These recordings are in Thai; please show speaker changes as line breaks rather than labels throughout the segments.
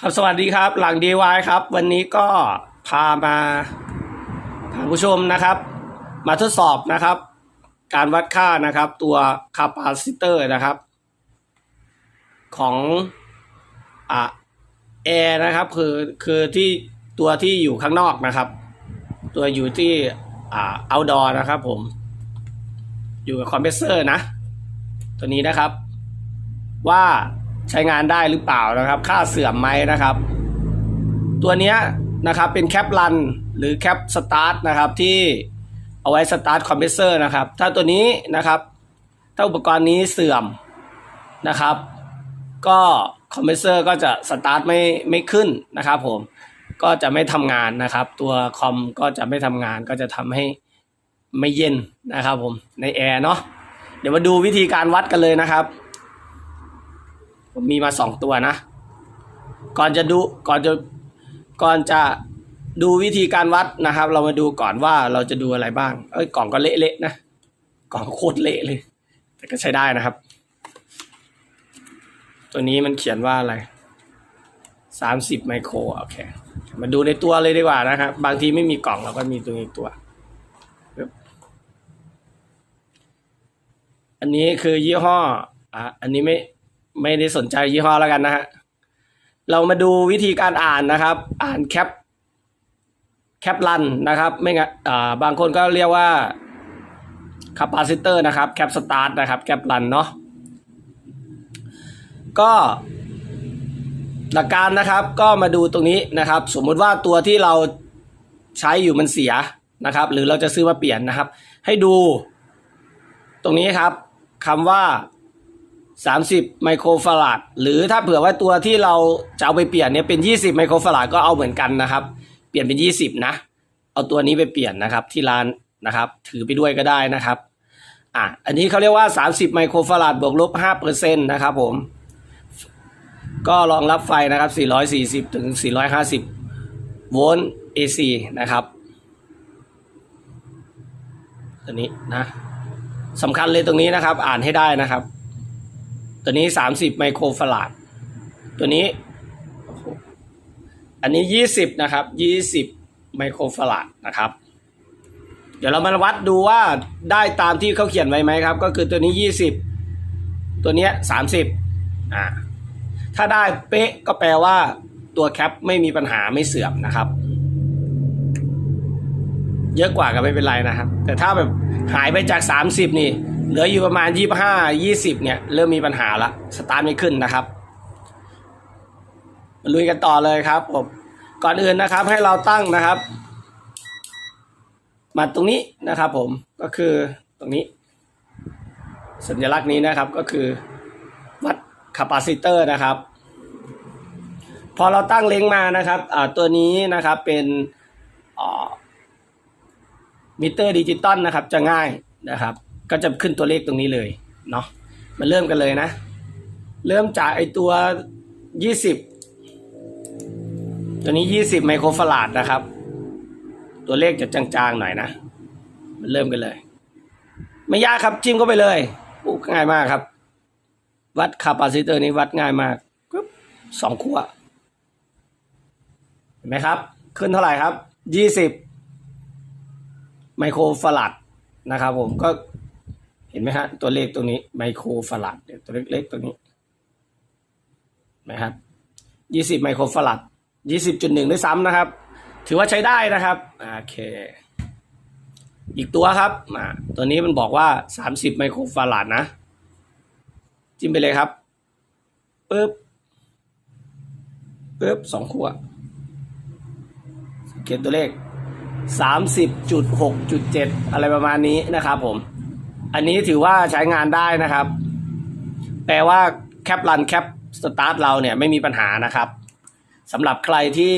ครับสวัสดีครับหลัง DIY ครับ วันนี้ก็พามาท่านผู้ชมนะครับ มาทดสอบนะครับ การวัดค่านะครับ ตัวคาปาซิเตอร์นะครับ ของอ่าแอร์นะครับคือคือที่ตัวที่อยู่ข้างนอกนะครับ ตัวอยู่ที่อ่า outdoor นะครับผม อยู่กับคอมเพรสเซอร์นะ ตัวนี้นะครับว่า ใช้งานได้หรือเปล่านะครับ ค่าเสื่อมไหมนะครับ ตัวนี้นะครับเป็นแคปรันหรือแคปสตาร์ทนะครับที่เอาไว้สตาร์ทคอมเพรสเซอร์นะครับ ถ้าตัวนี้นะครับ ถ้าอุปกรณ์นี้เสื่อมนะครับ ก็คอมเพรสเซอร์ก็จะสตาร์ทไม่ไม่ขึ้นนะครับผมก็จะไม่ทำงานนะครับ ตัวคอมก็จะไม่ทำงานก็จะทำให้ไม่เย็นนะครับผมในแอร์เนาะเดี๋ยวมาดูวิธีการวัดกันเลยนะครับ มมีมาสองตัวนะ ก่อนจะดูก่อนจะก่อนจะดูวิธีการวัดนะครับ เรามาดูก่อนว่าเราจะดูอะไรบ้าง เอ้ยกล่องก็เละๆนะกล่องโคตรเละเลย แต่ก็ใช้ได้นะครับ ตัวนี้มันเขียนว่าอะไรสามสิบไมโครโอเค มาดูในตัวเลยดีกว่านะครับ บางทีไม่มีกล่องเราก็มีตัวในตัว อันนี้คือยี่ห้ออะอันนี้ไม่ ไม่ได้สนใจยี่ห้อแล้วกันนะฮะ เรามาดูวิธีการอ่านนะครับ อ่านแคปแคปรันนะครับ ไม่งั้นบางคนก็เรียกว่าคาปาซิเตอร์นะครับแคปสตาร์ทนะครับแคปรันเนาะก็หลักการนะครับก็มาดูตรงนี้นะครับ สมมุติว่าตัวที่เราใช้อยู่มันเสียนะครับ หรือเราจะซื้อมาเปลี่ยนนะครับ ให้ดู ตรงนี้ครับคำว่า 30 ไมโครฟาราดหรือถ้าเผื่อว่าตัวที่เราจะเอาไปเปลี่ยนเนี่ยเป็น 20 ไมโครฟาราดก็เอาเหมือนกันนะครับ เปลี่ยนเป็น 20 นะ เอาตัวนี้ไปเปลี่ยนนะครับที่ร้านนะครับ ถือไปด้วยก็ได้นะครับอะอันนี้เขาเรียกว่า 30 ไมโครฟาราดบวกลบ5%นะครับผมก็รองรับไฟนะครับ 440 ถึง 450 โวลต์ AC นะครับตัวนี้นะสำคัญเลยตรงนี้นะครับ อ่านให้ได้นะครับ ตัวนี้30ไมโครฟาราดตัวนี้ อันนี้20นะครับ20ไมโครฟาราดนะครับ เดี๋ยวเรามาวัดดูว่าได้ตามที่เขาเขียนไว้ไหมครับ ก็คือตัวนี้20ตัวเนี้ย30อ่าถ้าได้เป๊ะก็แปลว่าตัวแคปไม่มีปัญหาไม่เสื่อมนะครับ เยอะกว่าก็ไม่เป็นไรนะครับ แต่ถ้าแบบหายไปจาก 30 นี่ เหลืออยู่ประมาณ 25 20 เนี่ย เริ่มมีปัญหาละสตาร์ทไม่ขึ้นนะครับลุยกันต่อเลยครับผมก่อนอื่นนะครับให้เราตั้งนะครับ มาตรงนี้นะครับ ผมก็คือตรงนี้ สัญลักษณ์นี้นะครับก็คือวัดคาปาซิเตอร์นะครับ พอเราตั้งเล้งมานะครับอ่าตัวนี้นะครับเป็นอ่ามิเตอร์ดิจิตอลนะครับจะง่ายนะครับ ก็จะขึ้นตัวเลขตรงนี้เลยเนาะมาเริ่มกันเลยนะ เริ่มจากไอตัว 20 ตัวนี้ 20 ไมโครฟาราดนะครับ ตัวเลขจะจางๆหน่อยนะมาเริ่มกันเลย ไม่ยากครับจิ้มเข้าไปเลยอู้ง่ายมากครับ วัดคาปาซิเตอร์นี้วัดง่ายมากปึ๊บสองขั้วเห็นไหมครับ ขึ้นเท่าไหร่ครับยี่สิบไมโครฟาราดนะครับผมก็ เห็นไหมฮะตัวเลขตัวนี้ไมโครฟาราดเนี่ยตัวเล็กๆตัวนี้นไหมครับยี่สิบไมโครฟาราดยี่สิบจุดหนึ่งด้วยซ้ำนะครับ ถือว่าใช้ได้นะครับโอเค อีกตัวครับอ่าตัวนี้มันบอกว่าสามสิบไมโครฟาราดนะ จิ้มไปเลยครับปึ๊บปึ๊บสองขวดสังเกตตัวเลขสามสิบจุดหกจุดเจ็ดอะไรประมาณนี้นะครับผม อันนี้ถือว่าใช้งานได้นะครับ แปลว่าแคปรันแคปสตาร์ทเราเนี่ยไม่มีปัญหานะครับสำหรับใครที่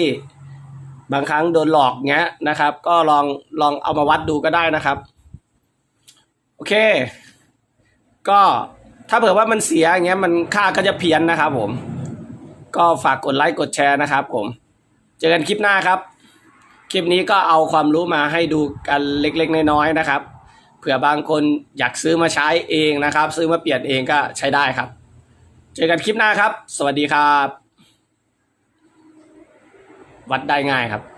บางครั้งโดนหลอกเงี้ยนะครับ ก็ลองลองเอามาวัดดูก็ได้นะครับ โอเค ก็ถ้าเผื่อว่ามันเสียอย่างเงี้ยมันค่าก็จะเพี้ยนนะครับผม ก็ฝากกดไลค์กดแชร์นะครับผม เจอกันคลิปหน้าครับ คลิปนี้ก็เอาความรู้มาให้ดูกันเล็กๆน้อยๆนะครับ เผื่อบางคนอยากซื้อมาใช้เองนะครับ ซื้อมาเปลี่ยนเองก็ใช้ได้ครับ เจอกันคลิปหน้าครับ สวัสดีครับ วัดได้ง่ายครับ